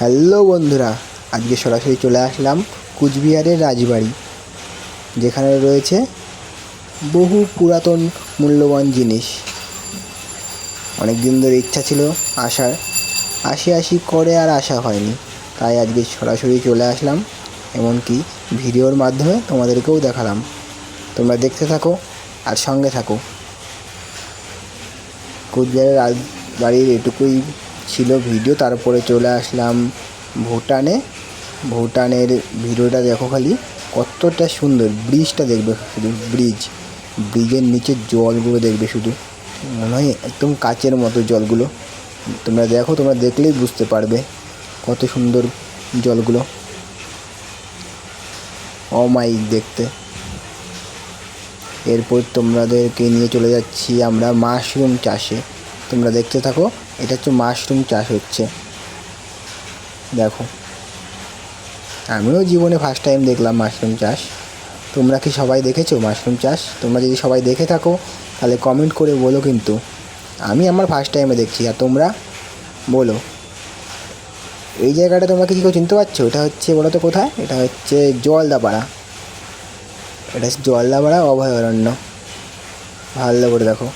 Hello বন্ধুরা, আজকে সরাসরি চলে আসলাম কুচবিহারের রাজবাড়ি, যেখানে রয়েছে বহু পুরাতন মূল্যবান জিনিস। অনেক দিন ধরে ইচ্ছা ছিল আসার, আসি আসি করে আর আসা হয়নি। তাই আজকে সরাসরি চলে আসলাম, এমনকি ভিডিওর মাধ্যমে তোমাদেরকেও দেখালাম। তোমরা দেখতে থাকো আর সঙ্গে থাকো। কুচবিহারের রাজবাড়ির এটুকুই ছিল ভিডিও, তারপরে চলে আসলাম ভুটানে। ভুটানের ভিডিওটা দেখো খালি, কতটা সুন্দর। ব্রিজটা দেখবে শুধু, ব্রিজ। ব্রিজের নিচে জলগুলো দেখবে শুধু। মনে হয় একদম কাচের মতো জলগুলো। তোমরা দেখো, তোমরা দেখলেই বুঝতে পারবে কত সুন্দর জলগুলো। অমাইক দেখতে। এরপর তোমাদেরকে নিয়ে চলে যাচ্ছি আমরা মাশরুম চাষে। তোমরা দেখতে থাকো, এটা হচ্ছে মাশরুম চাষ হচ্ছে। দেখো। আমিও জীবনে ফার্স্ট টাইম দেখলাম মাশরুম চাষ। তোমরা কি সবাই দেখেছ মাশরুম চাষ? তোমরা যদি সবাই দেখে থাকো, তাহলে কমেন্ট করে বলো কিন্তু। আমি আমার ফার্স্ট টাইমে দেখছি, আর তোমরা বলো। এই জায়গাটা তোমরা কি কেউ চিনতে পারছ? এটা হচ্ছে, বলো তো কোথায়? এটা হচ্ছে জলদাপাড়া। এটা হচ্ছে জলদাপাড়া অভয়ারণ্য। ভালো করে দেখো।